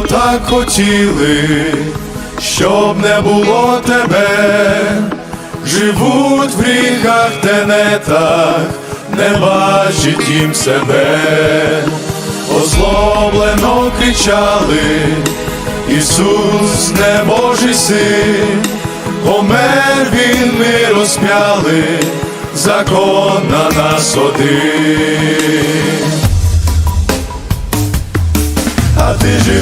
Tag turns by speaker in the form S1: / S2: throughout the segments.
S1: Так хотіли, щоб не було тебе, живуть в гріхах, тенетах, не бачить їм себе, озлоблено кричали, Ісус не Божий син, помер він, ми розп'яли, закон на нас один.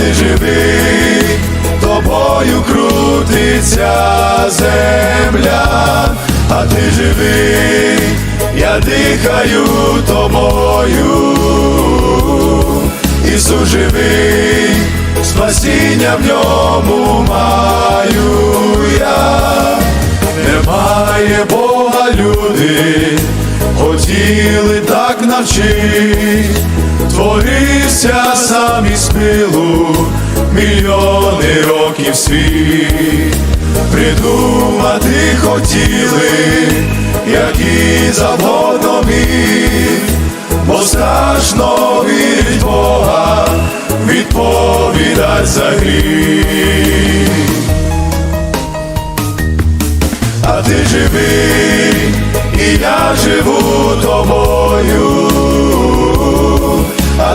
S1: ти живий, тобою крутиться земля, а ти живий, я дихаю тобою, Ісус живий, спасіння в ньому маю я, немає Бога люди, хотіли так навчить, творився сам із пилу, мільйони років світ, придумати хотіли, які завгодно міг, бо страшно вірить Бога, відповідать за гріх. А ти живий, і я живу тобою,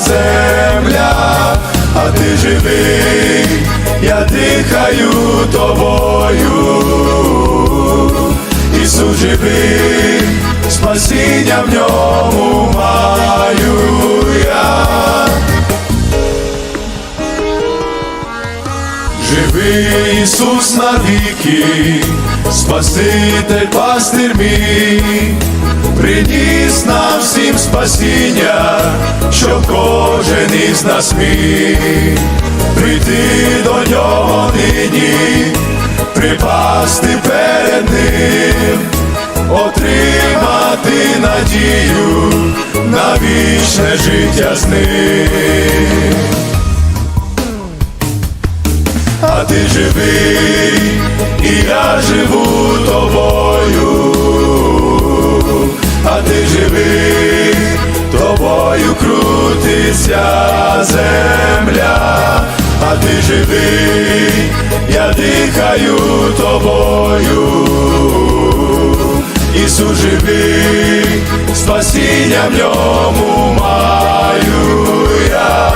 S1: земля, а ти живий, я дихаю тобою, Ісус живий, спасіння в ньому маю я. Живий Ісус навіки, Спаситель пастир мій, приніс нам всім спасіння, щоб кожен із нас міг прийти до нього нині, припасти перед ним, отримати надію на вічне життя з ним. А ти живий, і я живу тобою, ти живий, тобою крутиться земля, а ти живий, я дихаю тобою, Ісус живий, спасіння в ньому маю я,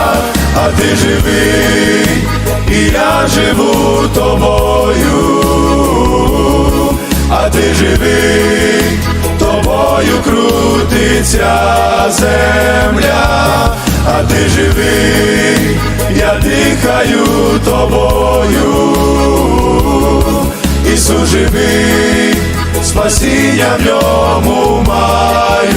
S1: а ти живий, і я живу тобою, а ти живий, тобою крутиться земля, а ти живий, я дихаю тобою, Ісус живий, спасіння в ньому маю